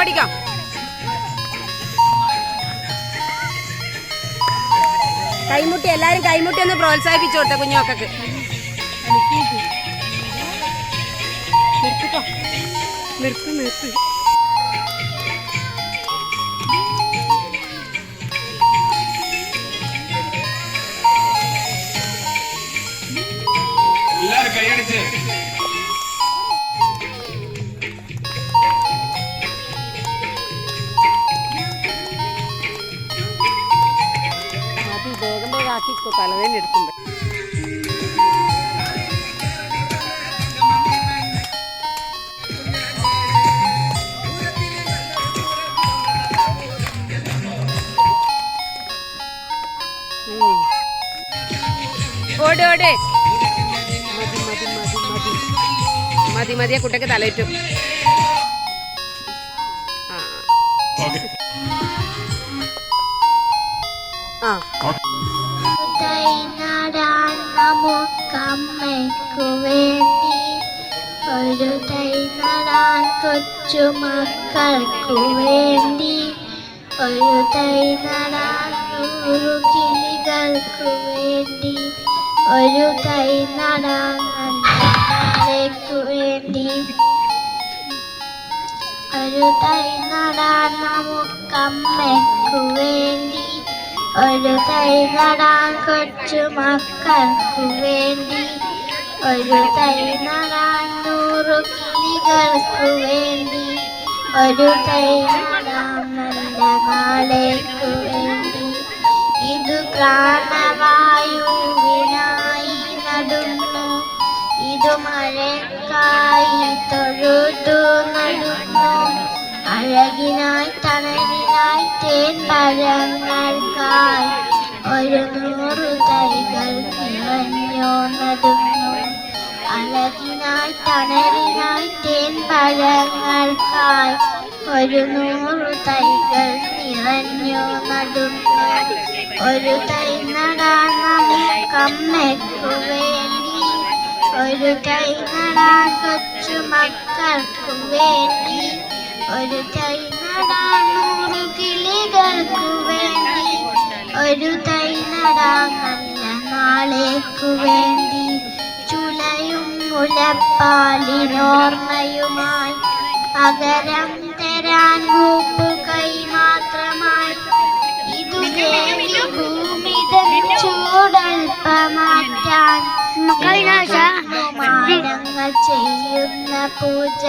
ഓടിക്കോ. കൈമുട്ടി എല്ലാരും കൈമുട്ടി ഒന്ന് പ്രോത്സാഹിപ്പിച്ചു കൊടുത്ത കുഞ്ഞുമക്കൾക്ക്. നിർത്തിക്കോ. നിർത്തി നിർത്ത്. വേഗം വേഗം ആക്കിക്കോ ഓടെ. ഓട്. മതി മതി ആ കുട്ടിക്ക് തലയിട്ടു ആ. ഓക്കെ ആ തൈ നടാൻ നമുക്കമ്മയ്ക്കു വേണ്ടി ഒരു തൈ നടാൻ കൊച്ചു മക്കൾക്കു വേണ്ടി ഒരു തൈ നടാൻ നൂറു കിളികൾക്കു വേണ്ടി ഒരു തൈ നടാൻ നാളേക്കു വേണ്ടി ഒരു തൈ നടാൻ നമുക്കമ്മയ്ക്കു വേണ്ടി ഒരു തൈ നടാൻ കൊച്ചു മക്കൾക്ക് വേണ്ടി. ഒരു തൈ നടാൻ നൂറു കിളികൾക്ക് വേണ്ടി. ഒരു തൈ നല്ല നാളേക്കു വേണ്ടി. ഇത് പ്രാണവായുവിനായി നടുന്നു. ഇത് മഴക്കായി തൊഴുതു നടുന്നു. അഴകിനായി തണലിനായി തേൻ പഴങ്ങൾക്കായി ഒരു നൂറു തൈകൾ നിറഞ്ഞോ നടുന്നു അഴകിനായി തണലിനായി തേൻ പഴങ്ങൾക്കായി ഒരു നൂറു തൈകൾ നിറഞ്ഞു ഒരു തൈ നടാൻ ഒരു തൈ നടാൻ മക്കൾക്കു വേണ്ടി. ഒരു തൈ നടാൻ നൂറ് കിളികൾക്ക് വേണ്ടി. ഒരു തൈ നടാൻ നല്ല നാളേക്കു വേണ്ടി. ചുലയും മുലപ്പാലിനോർമ്മയുമായി പകരം തരാൻ മൂപ്പ് കൈ മാത്രമായി. ഇതു ഭൂമി ചൂടൽപ്പമാറ്റാൻ ചെയ്യുന്ന പൂജ.